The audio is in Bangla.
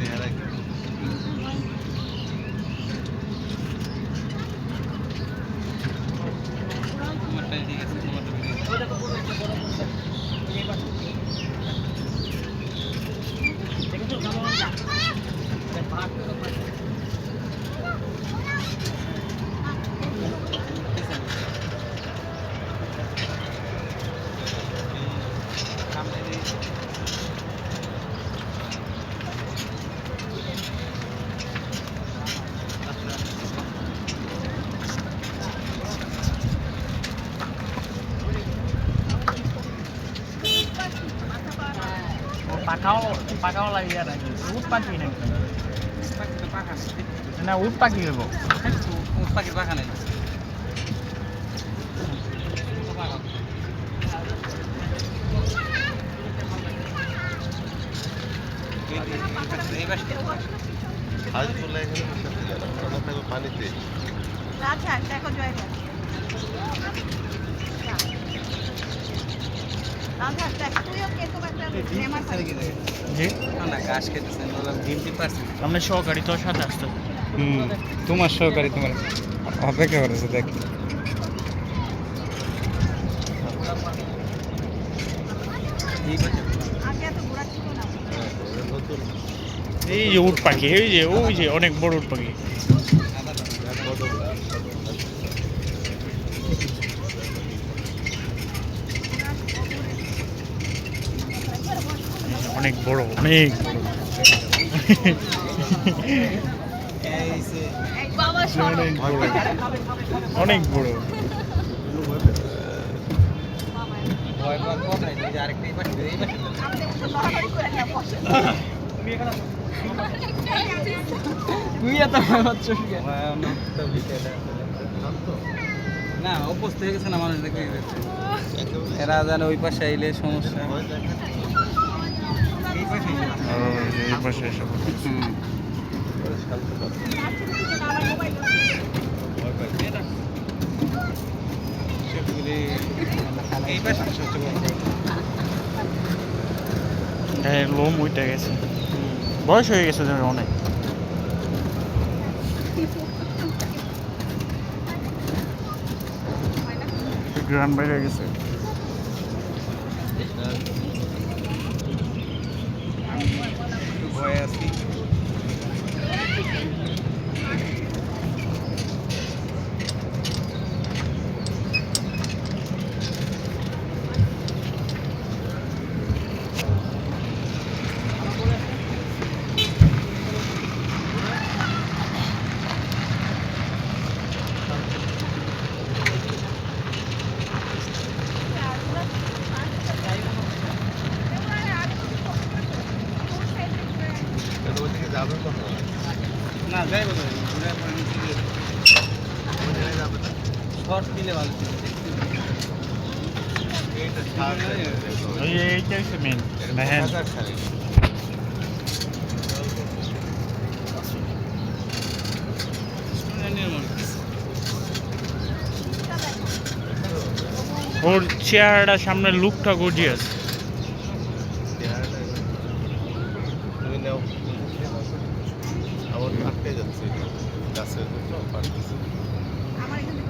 Yeah, I like that. পাখাও পাখাও লাগিয়ে নাকি উট পাখি নাকি না উট পাখি হইব। উট পাখির পাখা নেই হাঁস বলে এখানে পানিতে আচ্ছা দেখো জয়টা আমরা সহকারী তোর সাথে আসতো। হুম তোমার সহকারী তোমার অপেক্ষা করেছে দেখ। এই যে উট পাখি এই যে ওই যে অনেক বড় উট পাখি এক বদল অনেক বড় অনেক বড় এই যে এই বাবা সরো অনেক বড় অনেক বড় ভয় পাওয়ার কথা নাই যে আরেকটা এই পাশে এই পাশে আপনি একটু বড়। বসে তুই এত না অভ্যস্ত হয়ে গেছে না মানুষ দেখে এরা জানে ওই পাশে আইলে সমস্যা। পাশে সবচেয়ে বড় হ্যাঁ লোম উঠে গেছে। বয়স হয়ে গেছে অনেক। গ্রাম বাইরে গেছে। না যাই? শর্ট দিলে ভালো ছিল হচ্ছে মেন মেহেন ওর চেহারাটা সামনে লুকটা গর্জিয়াস আমার যাচ্ছি। গাছের এখানে